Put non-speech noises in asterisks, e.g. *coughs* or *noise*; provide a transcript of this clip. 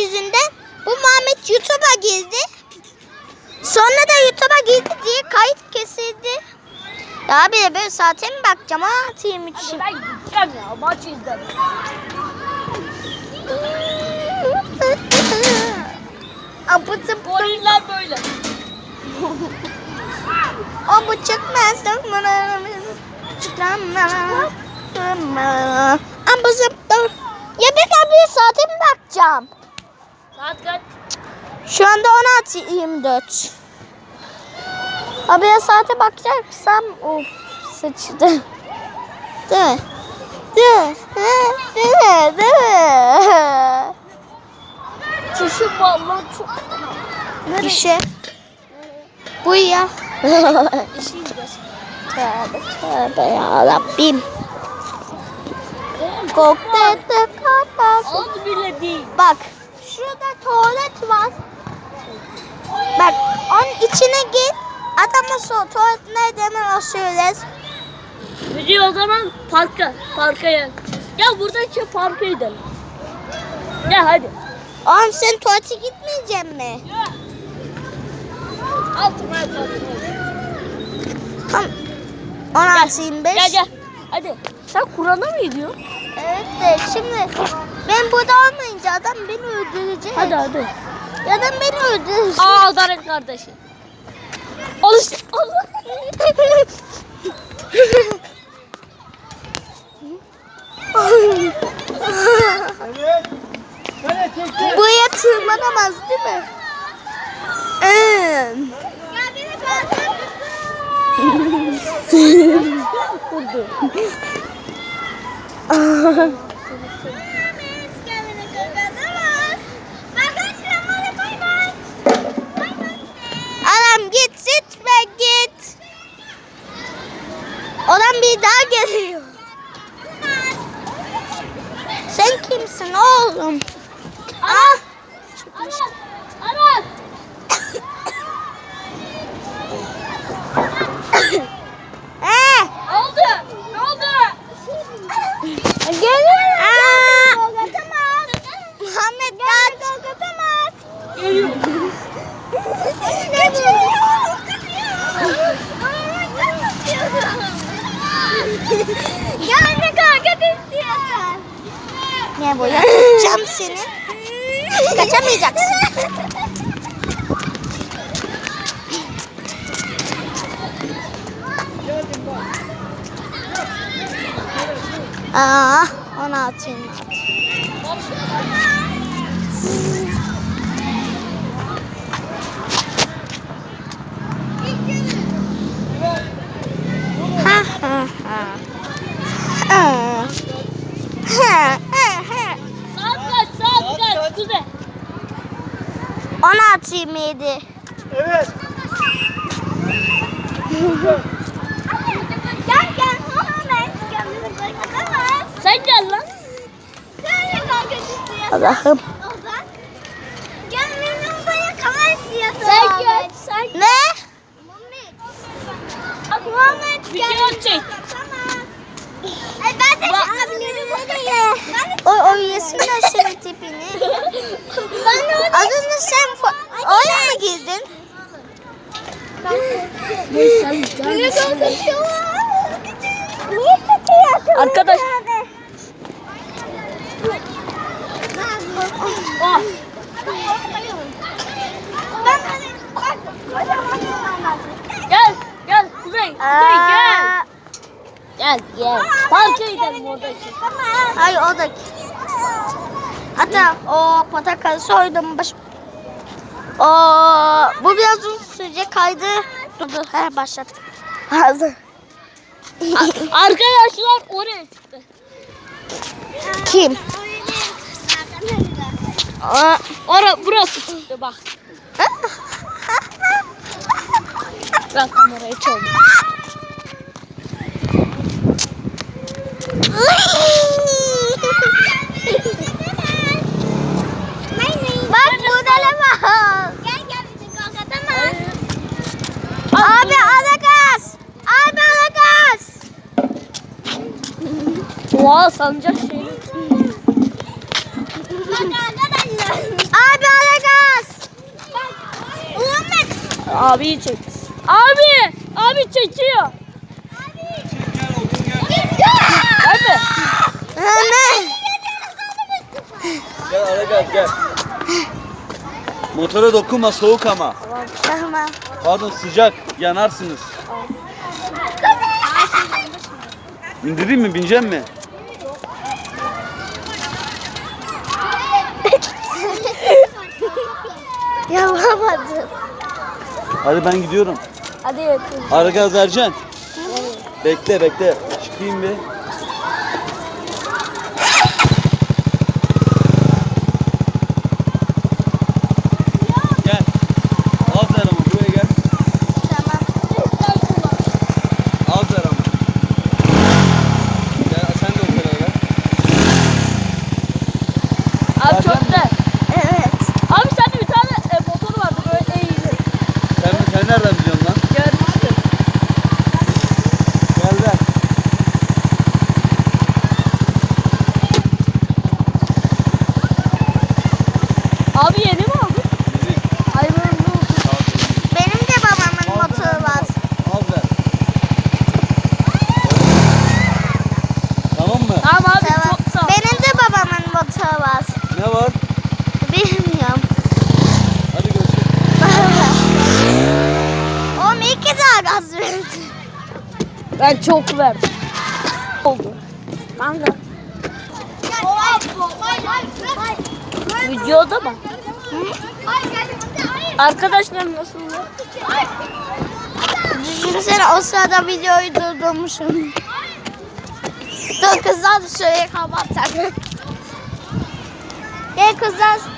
yüzünden bu Muhammed YouTube'a girdi. Sonra da YouTube'a girdi diye kayıt kesildi. Ya bir de böyle saate mi bakacağım ha atayım için. ben gideceğim ya maç izledim. *laughs* Abıtım Goriller böyle. *laughs* O bu çıkmaz. Abızım Ya ben abiye saate mi bakacağım? Saat kaç? Şu anda 16.24. Abiye saate bakacaksam of sıçtı. Değil mi? Değil mi? Değil mi? Değil mi? Çüşüm vallahi çok Bir şey. Bu ya. izlesin. Tövbe tövbe ya Rabbim. Koktette kapas. Az bile değil. Bak şurada tuvalet var. Bak onun içine gir. Adama sor tuvalet nerede hemen o söyler. Müziği o zaman parka, parka gel. Ya buradaki parka gidelim. Gel hadi. Oğlum sen tuvalete gitmeyecek mi? Altıma yatalım. Tamam. 16.25. Gel gel. Hadi. Sen Kur'an'a mı gidiyorsun? Evet de şimdi ben burada olmayınca adam beni öldürecek. Hadi hadi. Adam beni öldürecek. Aa Adalet kardeşi. Al işte. Allah. Buraya tırmanamaz değil mi? Evet. Anam *laughs* git gitme git. Adam bir daha geliyor. Sen kimsin oğlum? Ah! Aras. *coughs* Aras. Eh! Ne oldu? Ne oldu? Gelin. Aa! Muhammed kaç. Geliyor. Yani kavga istiyorsan. Ne bu *laughs* ya? Tutacağım seni. Kaçamayacaksın. Aa, onu atayım. Ha Yedi. Evet. Gel gel. Sen gel lan. Allah'ım. Gel benim bırakamaz istiyorsan. Sen gel. Sen Ne? Bak, Muhammed Video çek. Ay ben de çıkabilirim oraya. O, o yesinler senin tipini. ben de Az önce *laughs* sen oraya girdin? Niye kaçıyorsun? Arkadaş. Oh. Gel. Gel Kuzey. Kuzey gel. Gel gel. Parka gidelim oradaki. Ay o da. Hatta o portakalı soydum baş. O bu biraz uzun sürecek kaydı. Dur dur he başlattım. Hazır. Arkadaşlar oraya çıktı. Kim? Aa, Ora burası çıktı bak. Ben kamerayı çaldım. Oha sancak şey. Abi alacağız. Abi çek. Abi, abi çekiyor. Abi. Abi. Gel ara gel. Motora dokunma soğuk ama. Tamam. Pardon sıcak yanarsınız. İndireyim mi bineceğim mi? Yapamadım. Hadi ben gidiyorum. Hadi yapayım. Ara gaz vereceksin. Bekle bekle. Çıkayım bir. Gel. Al Zeram'ı buraya gel. Tamam. Gel sen de gel. Abi çok da. Evet. Abi sende bir tane e, motor vardı böyle eğilir. Sen, sen nereden biliyorsun lan? Görmüştüm. Gel ver. Abi yeni mi aldın? Bizim. Hayırlı olsun. Al Zeram'ı. Benim de babamın motoru var. Al ver. Tamam mı? Tamam abi Tamam. çok sağ ol. Benim de motoru var. Ne var? Bilmiyorum. Hadi görüşürüz. *laughs* Oğlum iyi ki daha gaz verdi. Ben çok verdim. Oldu. Ben de. Videoda bak. Arkadaşlar nasıl? Düşünsene o sırada videoyu durdurmuşum. Dur kızlar şurayı kapatsak. Gel kızlar.